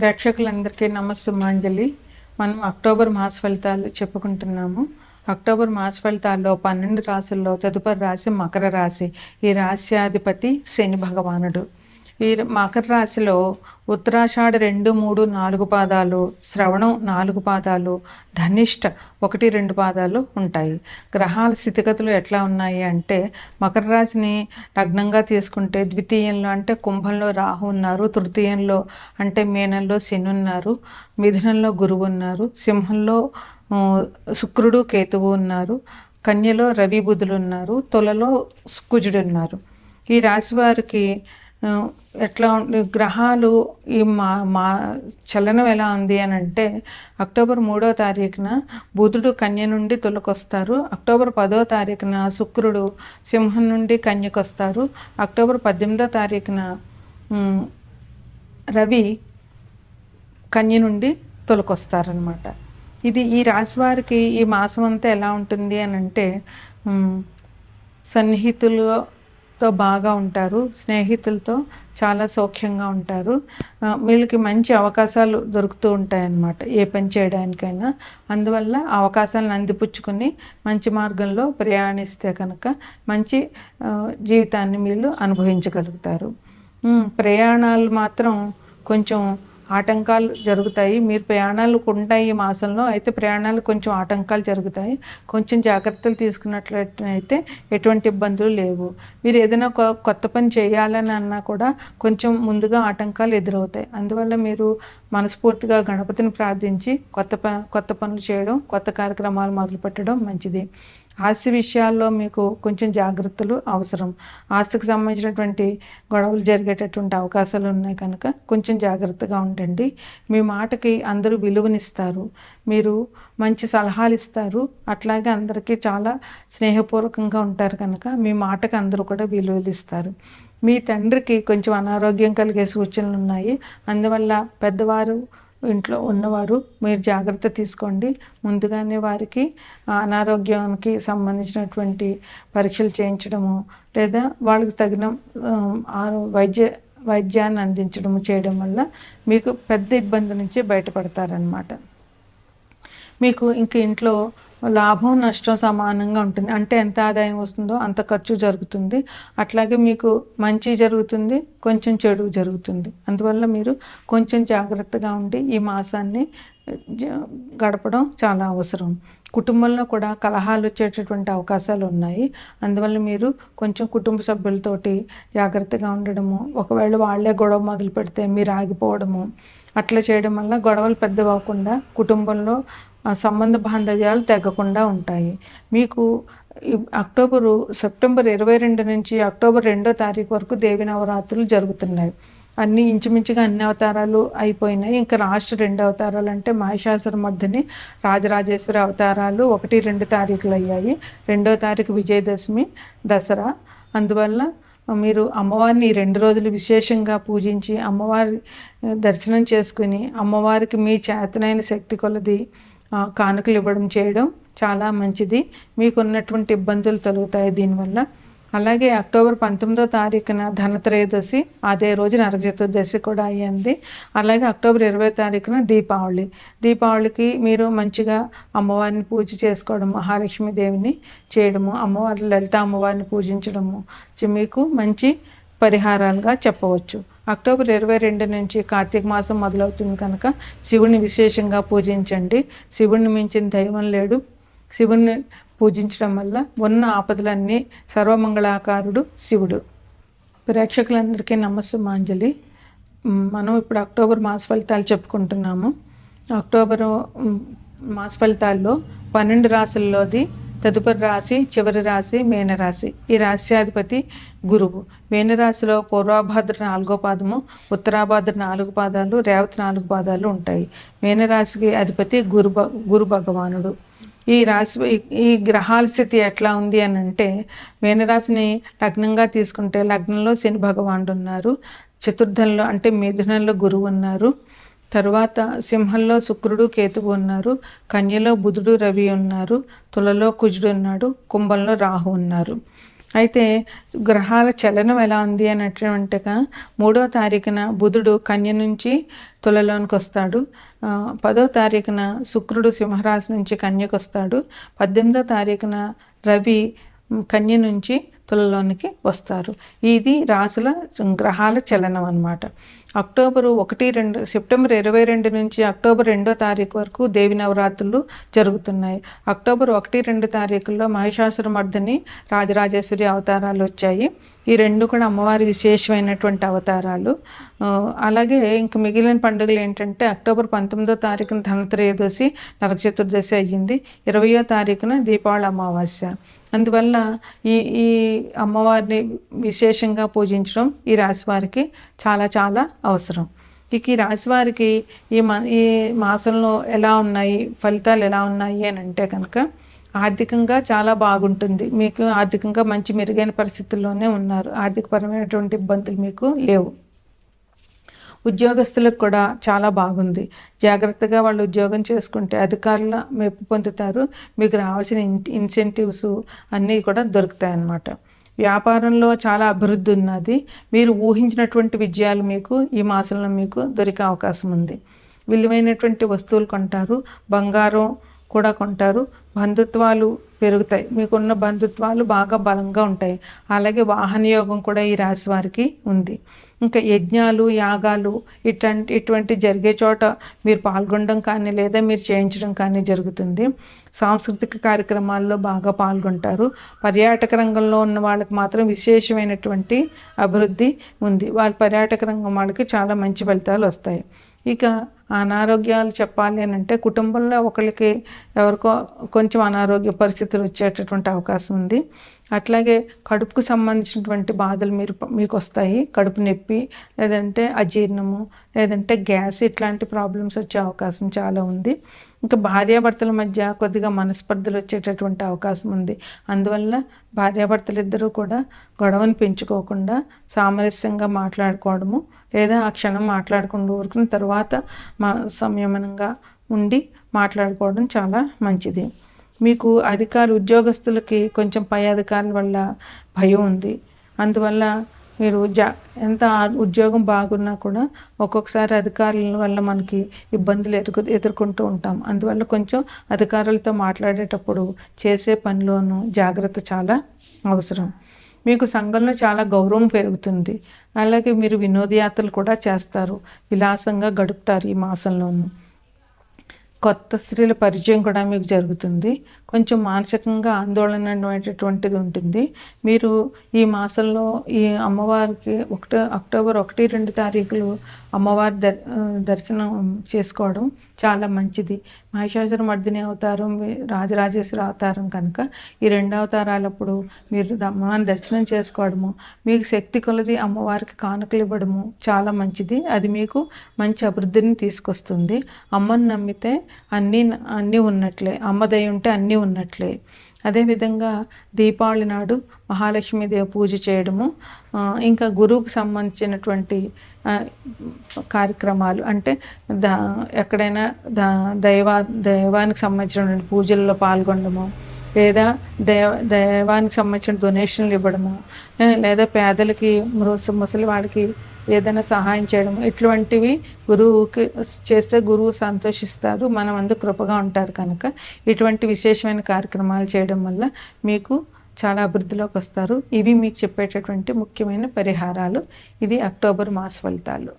ప్రేక్షకులందరికీ నమస్సుమాంజలి. మనం అక్టోబర్ మాస ఫలితాలు చెప్పుకుంటున్నాము. అక్టోబర్ మాస ఫలితాల్లో పన్నెండు రాశుల్లో తదుపరి రాశి మకర రాశి. ఈ రాశ్యాధిపతి శని భగవానుడు. వీరు మకర రాశిలో ఉత్తరాషాఢ రెండు మూడు నాలుగు పాదాలు శ్రవణం నాలుగు పాదాలు ధనిష్ట ఒకటి రెండు పాదాలు ఉంటాయి. గ్రహాల స్థితిగతులు ఎట్లా ఉన్నాయి అంటే మకర రాశిని లగ్నంగా తీసుకుంటే ద్వితీయంలో అంటే కుంభంలో రాహు ఉన్నారు తృతీయంలో అంటే మీనంలో శని ఉన్నారు మిథునంలో గురువు ఉన్నారు సింహంలో శుక్రుడు కేతువు ఉన్నారు కన్యలో రవి బుధులు ఉన్నారు తొలలో కుజుడు ఉన్నారు. ఈ రాశి వారికి ఎట్లా గ్రహాలు ఈ మా మా చలనం ఎలా ఉంది అని అంటే అక్టోబర్ మూడో తారీఖున బుధుడు కన్య నుండి తులకొస్తారు. అక్టోబర్ పదో తారీఖున శుక్రుడు సింహం నుండి కన్యకొస్తారు. అక్టోబర్ పద్దెనిమిదో తారీఖున రవి కన్య నుండి తొలకొస్తారనమాట ఇది ఈ రాశి వారికి ఈ మాసం అంతా ఎలా ఉంటుంది అని అంటే సన్నిహితులు తో బాగా ఉంటారు స్నేహితులతో చాలా సౌఖ్యంగా ఉంటారు. వీళ్ళకి మంచి అవకాశాలు దొరుకుతూ ఉంటాయన్నమాట. ఏ పని చేయడానికైనా. అందువల్ల అవకాశాలను అందిపుచ్చుకొని మంచి మార్గంలో ప్రయాణిస్తే కనుక మంచి జీవితాన్ని వీళ్ళు అనుభవించగలుగుతారు. ప్రయాణాలు మాత్రం కొంచెం ఆటంకాలు జరుగుతాయి. మీరు ప్రయాణాలు ఉంటాయి ఈ మాసంలో అయితే ప్రయాణాలు కొంచెం ఆటంకాలు జరుగుతాయి. కొంచెం జాగ్రత్తలు తీసుకున్నట్లయితే ఎటువంటి ఇబ్బందులు లేవు. మీరు ఏదైనా కొ- కొత్త పని చేయాలని అన్నా కూడా కొంచెం ముందుగా ఆటంకాలు ఎదురవుతాయి. అందువల్ల మీరు మనస్ఫూర్తిగా గణపతిని ప్రార్థించి కొత్త ప కొత్త పనులు చేయడం కొత్త కార్యక్రమాలు మొదలుపెట్టడం మంచిది. ఆస్తి విషయాల్లో మీకు కొంచెం జాగ్రత్తలు అవసరం. ఆస్తికి సంబంధించినటువంటి గొడవలు జరిగేటటువంటి అవకాశాలు ఉన్నాయి కనుక కొంచెం జాగ్రత్తగా ఉండండి. మీ మాటకి అందరూ విలువనిస్తారు. మీరు మంచి సలహాలు ఇస్తారు. అట్లాగే అందరికీ చాలా స్నేహపూర్వకంగా ఉంటారు కనుక మీ మాటకి అందరూ కూడా విలువలు ఇస్తారు. మీ తండ్రికి కొంచెం అనారోగ్యం కలిగే సూచనలు ఉన్నాయి. అందువల్ల పెద్దవారు ఇంట్లో ఉన్నవారు మీరు జాగ్రత్త తీసుకోండి. ముందుగానే వారికి అనారోగ్యానికి సంబంధించినటువంటి పరీక్షలు చేయించడము లేదా వాళ్ళకి తగిన వైద్య వైద్యాన్ని అందించడము చేయడం వల్ల మీకు పెద్ద ఇబ్బంది నుంచి బయటపడతారనమాట మీకు ఇంక ఇంట్లో లాభం నష్టం సమానంగా ఉంటుంది. అంటే ఎంత ఆదాయం వస్తుందో అంత ఖర్చు జరుగుతుంది. అట్లాగే మీకు మంచి జరుగుతుంది కొంచెం చెడు జరుగుతుంది. అందువల్ల మీరు కొంచెం జాగ్రత్తగా ఉండి ఈ మాసాన్ని జ- గడపడం చాలా అవసరం. కుటుంబంలో కూడా కలహాలు వచ్చేటటువంటి అవకాశాలు ఉన్నాయి. అందువల్ల మీరు కొంచెం కుటుంబ సభ్యులతోటి జాగ్రత్తగా ఉండడము ఒకవేళ వాళ్ళే గొడవ మొదలు పెడితే మీరు ఆగిపోవడము అట్లా చేయడం వల్ల గొడవలు పెద్దవకుండా కుటుంబంలో సంబంధ బాంధవ్యాలు తగ్గకుండా ఉంటాయి. మీకు అక్టోబరు సెప్టెంబర్ ఇరవై రెండు నుంచి అక్టోబర్ రెండో తారీఖు వరకు దేవి నవరాత్రులు జరుగుతున్నాయి. అన్ని ఇంచుమించుగా అన్ని అవతారాలు అయిపోయినాయి. ఇంకా లాస్ట్ రెండు అవతారాలు అంటే మహిషాసురమర్దిని రాజరాజేశ్వరి అవతారాలు ఒకటి రెండు తారీఖులు అయ్యాయి. రెండో తారీఖు విజయదశమి దసరా. అందువల్ల మీరు అమ్మవారిని రెండు రోజులు విశేషంగా పూజించి అమ్మవారి దర్శనం చేసుకుని అమ్మవారికి మీ చేతనైన శక్తి కొలది కానుకలు ఇవ్వడం చేయడం చాలా మంచిది. మీకున్నటువంటి ఇబ్బందులు తొలగుతాయి దీనివల్ల. అలాగే అక్టోబర్ పంతొమ్మిదో తారీఖున ధనత్రయోదశి అదే రోజు నరక చతుర్దశి కూడా అయ్యింది. అలాగే అక్టోబర్ ఇరవై తారీఖున దీపావళి. దీపావళికి మీరు మంచిగా అమ్మవారిని పూజ చేసుకోవడం మహాలక్ష్మి దేవిని చేయడము అమ్మవారి లలిత అమ్మవారిని పూజించడము మీకు మంచి పరిహారాలుగా చెప్పవచ్చు. అక్టోబర్ ఇరవై రెండు నుంచి కార్తీక మాసం మొదలవుతుంది కనుక శివుని విశేషంగా పూజించండి. శివుణ్ణి మించిన దైవం లేడు. శివుణ్ణి పూజించడం వల్ల ఉన్న ఆపదలన్నీ సర్వమంగళాకారుడు శివుడు. ప్రేక్షకులందరికీ నమస్సుమాంజలి. మనం ఇప్పుడు అక్టోబర్ మాస ఫలితాలు చెప్పుకుంటున్నాము. అక్టోబర్ మాస ఫలితాల్లో పన్నెండు రాసుల్లోది తదుపరి రాశి చివరి రాశి మేనరాశి. ఈ రాశ్యాధిపతి గురువు. మేనరాశిలో పూర్వాభాద్ర నాలుగో పాదము ఉత్తరాభాద్ర నాలుగు పాదాలు రేవతి నాలుగు పాదాలు ఉంటాయి. మేనరాశికి అధిపతి గురు భ- గురు భగవానుడు. ఈ రాశి ఈ- గ్రహాల స్థితి ఎట్లా ఉంది అని అంటే మేనరాశిని లగ్నంగా తీసుకుంటే లగ్నంలో శని భగవానుడు ఉన్నారు. చతుర్థంలో అంటే మిథునంలో గురువు ఉన్నారు. తరువాత సింహంలో శుక్రుడు కేతువు ఉన్నారు కన్యలో బుధుడు రవి ఉన్నారు తులలో కుజుడు ఉన్నాడు కుంభంలో రాహు ఉన్నారు. అయితే గ్రహాల చలనం ఎలా ఉంది అన్నట్టుగా మూడో తారీఖున బుధుడు కన్య నుంచి తులలోనికి వస్తాడు. పదో తారీఖున శుక్రుడు సింహరాశి నుంచి కన్యకు వస్తాడు. పద్దెనిమిదో తారీఖున రవి కన్య నుంచి తులలోనికి వస్తారు. ఇది రాసుల గ్రహాల చలనం అన్నమాట. అక్టోబర్ ఒకటి రెండు సెప్టెంబర్ ఇరవై రెండు నుంచి అక్టోబర్ రెండో తారీఖు వరకు దేవి నవరాత్రులు జరుగుతున్నాయి. అక్టోబర్ ఒకటి రెండు తారీఖుల్లో మహిషాసురమర్దిని రాజరాజేశ్వరి అవతారాలు వచ్చాయి. ఈ రెండు కూడా అమ్మవారి విశేషమైనటువంటి అవతారాలు. అలాగే ఇంక మిగిలిన పండుగలు ఏంటంటే అక్టోబర్ పంతొమ్మిదో తారీఖున ధనత్రయోదశి నరక చతుర్దశి అయ్యింది. ఇరవయో తారీఖున దీపావళి అమావాస్య. అందువల్ల ఈ ఈ అమ్మవారిని విశేషంగా పూజించడం ఈ రాశి వారికి చాలా చాలా అవసరం. ఇక ఈ రాశి వారికి ఈ మా ఈ మాసంలో ఎలా ఉన్నాయి? ఫలితాలు ఎలా ఉన్నాయి అని అంటే కనుక ఆర్థికంగా చాలా బాగుంటుంది. మీకు ఆర్థికంగా మంచి మెరుగైన పరిస్థితుల్లోనే ఉన్నారు. ఆర్థికపరమైనటువంటి ఇబ్బందులు మీకు లేవు. ఉద్యోగస్తులకు కూడా చాలా బాగుంది. జాగ్రత్తగా వాళ్ళు ఉద్యోగం చేసుకుంటే అధికారుల మెప్పు పొందుతారు. మీకు రావాల్సిన ఇన్ ఇన్సెంటివ్స్ అన్నీ కూడా దొరుకుతాయి అన్నమాట వ్యాపారంలో చాలా అభివృద్ధి ఉన్నది. మీరు ఊహించినటువంటి విజయాలు మీకు ఈ మాసంలో మీకు దొరికే అవకాశం ఉంది. విలువైనటువంటి వస్తువులు కొంటారు బంగారం కూడా కొంటారు. బంధుత్వాలు పెరుగుతాయి. మీకున్న బంధుత్వాలు బాగా బలంగా ఉంటాయి. అలాగే వాహన యోగం కూడా ఈ రాశి వారికి ఉంది. ఇంకా యజ్ఞాలు యాగాలు ఇట్లాంటి ఇటువంటి జరిగే చోట మీరు పాల్గొనడం కానీ లేదా మీరు చేయించడం కానీ జరుగుతుంది. సాంస్కృతిక కార్యక్రమాల్లో బాగా పాల్గొంటారు. పర్యాటక రంగంలో ఉన్న వాళ్ళకి మాత్రం విశేషమైనటువంటి అభివృద్ధి ఉంది. వాళ్ళ పర్యాటక రంగం వాళ్ళకి చాలా మంచి ఫలితాలు వస్తాయి. ఇక అనారోగ్యాలు చెప్పాలి అని అంటే కుటుంబంలో ఒకరికి ఎవరికో కొంచెం అనారోగ్య పరిస్థితులు వచ్చేటటువంటి అవకాశం ఉంది. అట్లాగే కడుపుకు సంబంధించినటువంటి బాధలు మీరు మీకు వస్తాయి. కడుపు నొప్పి లేదంటే అజీర్ణము లేదంటే గ్యాస్ ఇట్లాంటి ప్రాబ్లమ్స్ వచ్చే అవకాశం చాలా ఉంది. ఇంకా భార్యాభర్తల మధ్య కొద్దిగా మనస్పర్ధలు వచ్చేటటువంటి అవకాశం ఉంది. అందువల్ల భార్యాభర్తలు ఇద్దరూ కూడా గొడవను పెంచుకోకుండా సామరస్యంగా మాట్లాడుకోవడము లేదా ఆ క్షణం మాట్లాడకుండా ఊరుకున్న తర్వాత మా సంయమనంగా ఉండి మాట్లాడుకోవడం చాలా మంచిది. మీకు అధికార ఉద్యోగస్తులకి కొంచెం పై అధికారుల వల్ల భయం ఉంది. అందువల్ల మీరు జా ఎంత ఉద్యోగం బాగున్నా కూడా ఒక్కొక్కసారి అధికారుల వల్ల మనకి ఇబ్బందులు ఎదుర్కొ ఎదుర్కొంటూ ఉంటాం. అందువల్ల కొంచెం అధికారులతో మాట్లాడేటప్పుడు చేసే పనిలోనూ జాగ్రత్త చాలా అవసరం. మీకు సంఘంలో చాలా గౌరవం పెరుగుతుంది. అలాగే మీరు వినోదయాత్రలు కూడా చేస్తారు. విలాసంగా గడుపుతారు ఈ మాసంలోనూ. కొత్త స్త్రీల పరిచయం కూడా మీకు జరుగుతుంది. కొంచెం మానసికంగా ఆందోళన అనేటటువంటిది ఉంటుంది. మీరు ఈ మాసంలో ఈ అమ్మవారికి ఒకటో అక్టోబర్ ఒకటి రెండు తారీఖులు అమ్మవారి దర్ దర్శనం చేసుకోవడం చాలా మంచిది. మహిషాసుర మర్దిని అవతారం వి- రాజరాజేశ్వరి అవతారం కనుక ఈ రెండు అవతారాలప్పుడు మీరు అమ్మవారిని దర్శనం చేసుకోవడము మీకు శక్తి కొలది అమ్మవారికి కానుకలు ఇవ్వడము చాలా మంచిది. అది మీకు మంచి అభివృద్ధిని తీసుకొస్తుంది. అమ్మని నమ్మితే అన్నీ అన్నీ ఉన్నట్లే. అమ్మ దయ ఉంటే అన్నీ ఉన్నట్లే. అదేవిధంగా దీపావళి నాడు మహాలక్ష్మీదేవి పూజ చేయడము ఇంకా గురువుకు సంబంధించినటువంటి కార్యక్రమాలు అంటే దా ఎక్కడైనా దా దైవా దైవానికి సంబంధించినటువంటి పూజల్లో పాల్గొనడము లేదా దైవ దైవానికి సంబంధించిన డొనేషన్లు ఇవ్వడము లేదా పేదలకి ముస ముసలి వాడికి ఏదైనా సహాయం చేయడం ఇటువంటివి గురువుకి చేస్తే గురువు సంతోషిస్తారు మనం అందు కృపగా ఉంటారు కనుక. ఇటువంటి విశేషమైన కార్యక్రమాలు చేయడం వల్ల మీకు చాలా అభివృద్ధిలోకి వస్తారు. ఇవి మీకు చెప్పేటటువంటి ముఖ్యమైన పరిహారాలు. ఇది అక్టోబర్ మాస ఫలితాలు.